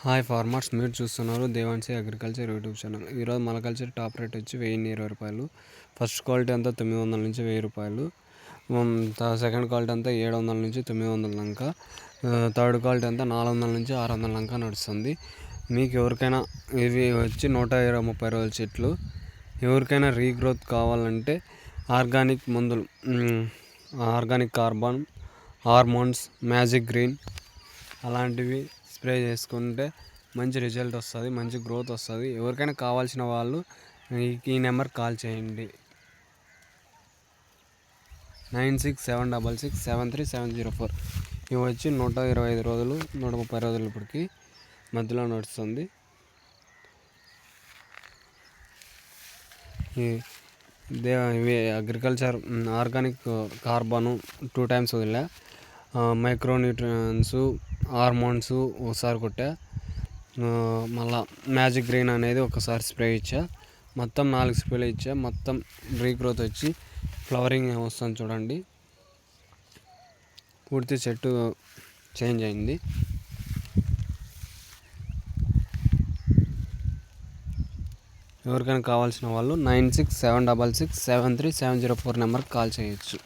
Hi farmers మీరు చూస్తున్నారు Devansi agriculture YouTube channel. ఈరోజు మన కల్చర్ టాప్ రేట్ వచ్చి వెయ్యి ఇరవై రూపాయలు. ఫస్ట్ క్వాలిటీ అంతా తొమ్మిది వందల నుంచి వెయ్యి రూపాయలు. సెకండ్ క్వాలిటీ అంతా ఏడు వందల నుంచి తొమ్మిది వందల దాకా థర్డ్ క్వాలిటీ అంతా నాలుగు వందల నుంచి ఆరు వందల దాకా నడుస్తుంది. మీకు ఎవరికైనా ఇవి వచ్చి నూట ఇరవై ముప్పై రోజుల చెట్లు. ఎవరికైనా రీగ్రోత్ కావాలంటే ఆర్గానిక్ మందులు organic carbon hormones magic green అలాంటివి స్ప్రే చేసుకుంటే మంచి రిజల్ట్ వస్తుంది మంచి గ్రోత్ వస్తుంది. ఎవరికైనా కావాల్సిన వాళ్ళు ఈ నెంబర్ కాల్ చేయండి. Nine six seven double six seven three seven zero four. ఇవి వచ్చి నూట ఇరవై ఐదు రోజులు నూట ముప్పై రోజులు ఇప్పటికి మధ్యలో నడుస్తుంది. ఇవి agriculture organic carbon two times వదిలే. మైక్రోన్యూట్రియన్స్ హార్మోన్స్ ఒకసారి కొట్టా. మళ్ళా మ్యాజిక్ గ్రీన్ అనేది ఒకసారి స్ప్రే ఇచ్చా. మొత్తం నాలుగు స్ప్రేలు ఇచ్చా. మొత్తం రీగ్రోత్ వచ్చి ఫ్లవరింగ్ వస్తుంది చూడండి. పూర్తి చెట్టు చేంజ్ అయింది. ఎవరికైనా కావాల్సిన వాళ్ళు nine six seven double six seven three seven zero four నెంబర్కి కాల్ చేయొచ్చు.